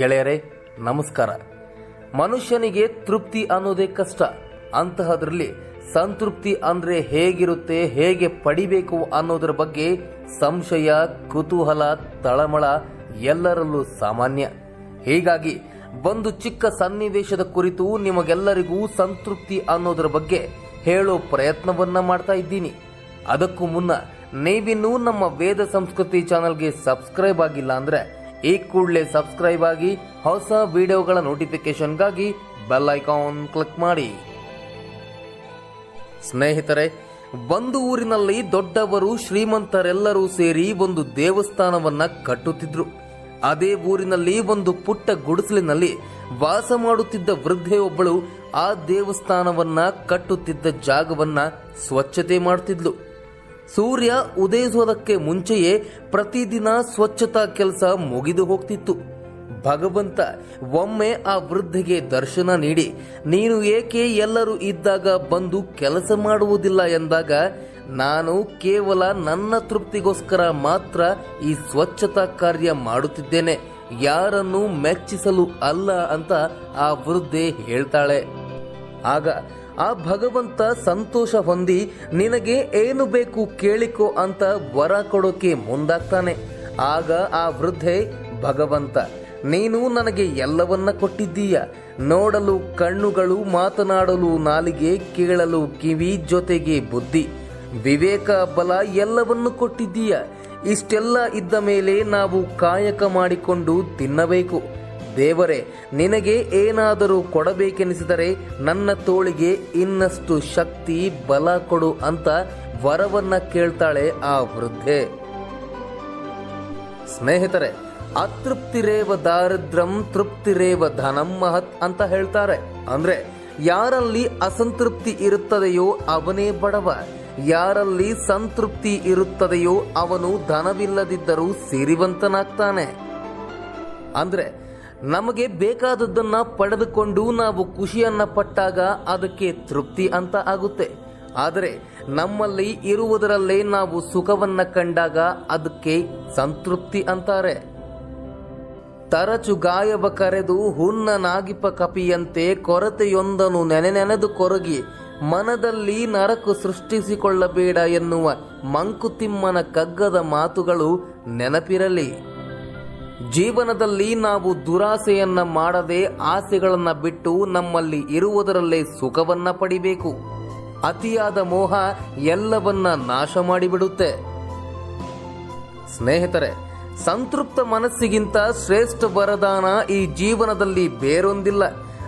ಗೆಳೆಯರೇ, ನಮಸ್ಕಾರ. ಮನುಷ್ಯನಿಗೆ ತೃಪ್ತಿ ಅನ್ನೋದೇ ಕಷ್ಟ. ಅಂತಹದ್ರಲ್ಲಿ ಸಂತೃಪ್ತಿ ಅಂದ್ರೆ ಹೇಗಿರುತ್ತೆ, ಹೇಗೆ ಪಡಿಬೇಕು ಅನ್ನೋದರ ಬಗ್ಗೆ ಸಂಶಯ, ಕುತೂಹಲ, ತಳಮಳ ಎಲ್ಲರಲ್ಲೂ ಸಾಮಾನ್ಯ. ಹೀಗಾಗಿ ಒಂದು ಚಿಕ್ಕ ಸನ್ನಿವೇಶದ ಕುರಿತು ನಿಮಗೆಲ್ಲರಿಗೂ ಸಂತೃಪ್ತಿ ಅನ್ನೋದರ ಬಗ್ಗೆ ಹೇಳೋ ಪ್ರಯತ್ನವನ್ನ ಮಾಡ್ತಾ ಇದ್ದೀನಿ. ಅದಕ್ಕೂ ಮುನ್ನ ನೀವಿನ್ನೂ ನಮ್ಮ ವೇದ ಸಂಸ್ಕೃತಿ ಚಾನಲ್ಗೆ ಸಬ್ಸ್ಕ್ರೈಬ್ ಆಗಿಲ್ಲ ಅಂದ್ರೆ ಈ ಕೂಡಲೇ ಸಬ್ಸ್ಕ್ರೈಬ್ ಆಗಿ ಹೊಸ ವಿಡಿಯೋಗಳ ನೋಟಿಫಿಕೇಶನ್ಗಾಗಿ ಬೆಲ್ ಐಕಾನ್ ಕ್ಲಿಕ್ ಮಾಡಿ. ಸ್ನೇಹಿತರೆ, ಒಂದು ಊರಿನಲ್ಲಿ ದೊಡ್ಡವರು, ಶ್ರೀಮಂತರೆಲ್ಲರೂ ಸೇರಿ ಒಂದು ದೇವಸ್ಥಾನವನ್ನ ಕಟ್ಟುತ್ತಿದ್ರು. ಅದೇ ಊರಿನಲ್ಲಿ ಒಂದು ಪುಟ್ಟ ಗುಡಿಸಲಿನಲ್ಲಿ ವಾಸ ಮಾಡುತ್ತಿದ್ದ ವೃದ್ಧೆಯೊಬ್ಬಳು ಆ ದೇವಸ್ಥಾನವನ್ನ ಕಟ್ಟುತ್ತಿದ್ದ ಜಾಗವನ್ನ ಸ್ವಚ್ಛತೆ ಮಾಡುತ್ತಿದ್ಲು ಸೂರ್ಯ ಉದಯಿಸುವುದಕ್ಕೆ ಮುಂಚೆಯೇ ಪ್ರತಿದಿನ ಸ್ವಚ್ಛತಾ ಕೆಲಸ ಮುಗಿದು ಹೋಗ್ತಿತ್ತು. ಭಗವಂತ ಒಮ್ಮೆ ಆ ವೃದ್ಧೆಗೆ ದರ್ಶನ ನೀಡಿ, ನೀನು ಏಕೆ ಎಲ್ಲರೂ ಇದ್ದಾಗ ಬಂದು ಕೆಲಸ ಮಾಡುವುದಿಲ್ಲ ಎಂದಾಗ, ನಾನು ಕೇವಲ ನನ್ನ ತೃಪ್ತಿಗೋಸ್ಕರ ಮಾತ್ರ ಈ ಸ್ವಚ್ಛತಾ ಕಾರ್ಯ ಮಾಡುತ್ತಿದ್ದೇನೆ. ಯಾರನ್ನು ಮೆಚ್ಚಿಸಲು ಅಲ್ಲ ಅಂತ ಆ ವೃದ್ಧೆ ಹೇಳ್ತಾಳೆ. ಆಗ ಆ ಭಗವಂತ ಸಂತೋಷ ಹೊಂದಿ ನಿನಗೆ ಏನು ಬೇಕು ಕೇಳಿಕೋ ಅಂತ ವರ ಕೊಡೋಕೆ ಮುಂದಾಗ್ತಾನೆ. ಆಗ ಆ ವೃದ್ಧೆ, ಭಗವಂತ, ನೀನು ನನಗೆ ಎಲ್ಲವನ್ನ ಕೊಟ್ಟಿದ್ದೀಯ. ನೋಡಲು, ಕಣ್ಣುಗಳು, ಮಾತನಾಡಲು, ನಾಲಿಗೆ, ಕೇಳಲು, ಕಿವಿ ಜೊತೆಗೆ ಬುದ್ಧಿ. ವಿವೇಕ, ಬಲ ಎಲ್ಲವನ್ನು ಕೊಟ್ಟಿದ್ದೀಯ. ಇಷ್ಟೆಲ್ಲ ಇದ್ದ ಮೇಲೆ ನಾವು ಕಾಯಕ ಮಾಡಿಕೊಂಡು ತಿನ್ನಬೇಕು. ದೇವರೇ, ನಿನಗೆ ಏನಾದರೂ ಕೊಡಬೇಕೆನಿಸಿದರೆ ನನ್ನ ತೋಳಿಗೆ ಇನ್ನಷ್ಟು ಶಕ್ತಿ, ಬಲ ಕೊಡು ಅಂತ ವರವನ್ನ ಕೇಳ್ತಾಳೆ ಆ ವೃದ್ಧೆ. ಸ್ನೇಹಿತರೆ, ಅತೃಪ್ತಿರೇವ ದಾರಿದ್ರಂ ತೃಪ್ತಿರೇವ ಧನಂ ಮಹತ್ ಅಂತ ಹೇಳ್ತಾರೆ. ಅಂದ್ರೆ, ಯಾರಲ್ಲಿ ಅಸಂತೃಪ್ತಿ ಇರುತ್ತದೆಯೋ ಅವನೇ ಬಡವ. ಯಾರಲ್ಲಿ ಸಂತೃಪ್ತಿ ಇರುತ್ತದೆಯೋ ಅವನು ಧನವಿಲ್ಲದಿದ್ದರೂ ಸಿರಿವಂತನಾಗ್ತಾನೆ. ಅಂದ್ರೆ ನಮಗೆ ಬೇಕಾದದ್ದನ್ನ ಪಡೆದುಕೊಂಡು ನಾವು ಖುಷಿಯನ್ನ ಪಟ್ಟಾಗ ಅದಕ್ಕೆ ತೃಪ್ತಿ ಅಂತ ಆಗುತ್ತೆ. ಆದರೆ ನಮ್ಮಲ್ಲಿ ಇರುವುದರಲ್ಲೇ ನಾವು ಸುಖವನ್ನ ಕಂಡಾಗ ಅದಕ್ಕೆ ಸಂತೃಪ್ತಿ ಅಂತಾರೆ. ತರಚು ಗಾಯವ ಕರೆದು ಹುನ್ನನಾಗಿಪ ಕಪಿಯಂತೆ ಕೊರತೆಯೊಂದನು ನೆನೆ ನೆನೆದು ಕೊರಗಿ, ಮನದಲ್ಲಿ ನರಕು ಸೃಷ್ಟಿಸಿಕೊಳ್ಳಬೇಡ ಎನ್ನುವ ಮಂಕುತಿಮ್ಮನ ಕಗ್ಗದ ಮಾತುಗಳು ನೆನಪಿರಲಿ. ಜೀವನದಲ್ಲಿ ನಾವು ದುರಾಸೆಯನ್ನ ಮಾಡದೆ ಆಸೆಗಳನ್ನ ಬಿಟ್ಟು ನಮ್ಮಲ್ಲಿ ಇರುವುದರಲ್ಲೇ ಸುಖವನ್ನ ಪಡಿಬೇಕು. ಅತಿಯಾದ ಮೋಹ ಎಲ್ಲವನ್ನ ನಾಶ ಮಾಡಿಬಿಡುತ್ತೆ. ಸ್ನೇಹಿತರೆ, ಸಂತೃಪ್ತ ಮನಸ್ಸಿಗಿಂತ ಶ್ರೇಷ್ಠ ವರದಾನ ಈ ಜೀವನದಲ್ಲಿ ಬೇರೊಂದಿಲ್ಲ.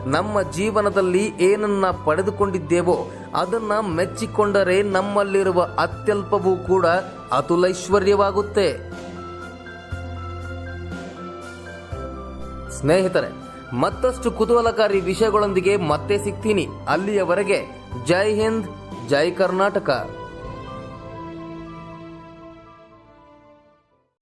ನಮ್ಮ ಜೀವನದಲ್ಲಿ ಏನನ್ನ ಪಡೆದುಕೊಂಡಿದ್ದೇವೋ ಅದನ್ನ ಮೆಚ್ಚಿಕೊಂಡರೆ ನಮ್ಮಲ್ಲಿರುವ ಅತ್ಯಲ್ಪವೂ ಕೂಡ ಅತುಲೈಶ್ವರ್ಯವಾಗುತ್ತೆ. ಸ್ನೇಹಿತರೆ ಮತ್ತಷ್ಟು ಕುತೂಹಲಕಾರಿ ವಿಷಯಗಳೊಂದಿಗೆ ಮತ್ತೆ ಸಿಗ್ತೀನಿ. ಅಲ್ಲಿಯವರೆಗೆ ಜೈ ಹಿಂದ್ ಜೈ ಕರ್ನಾಟಕ.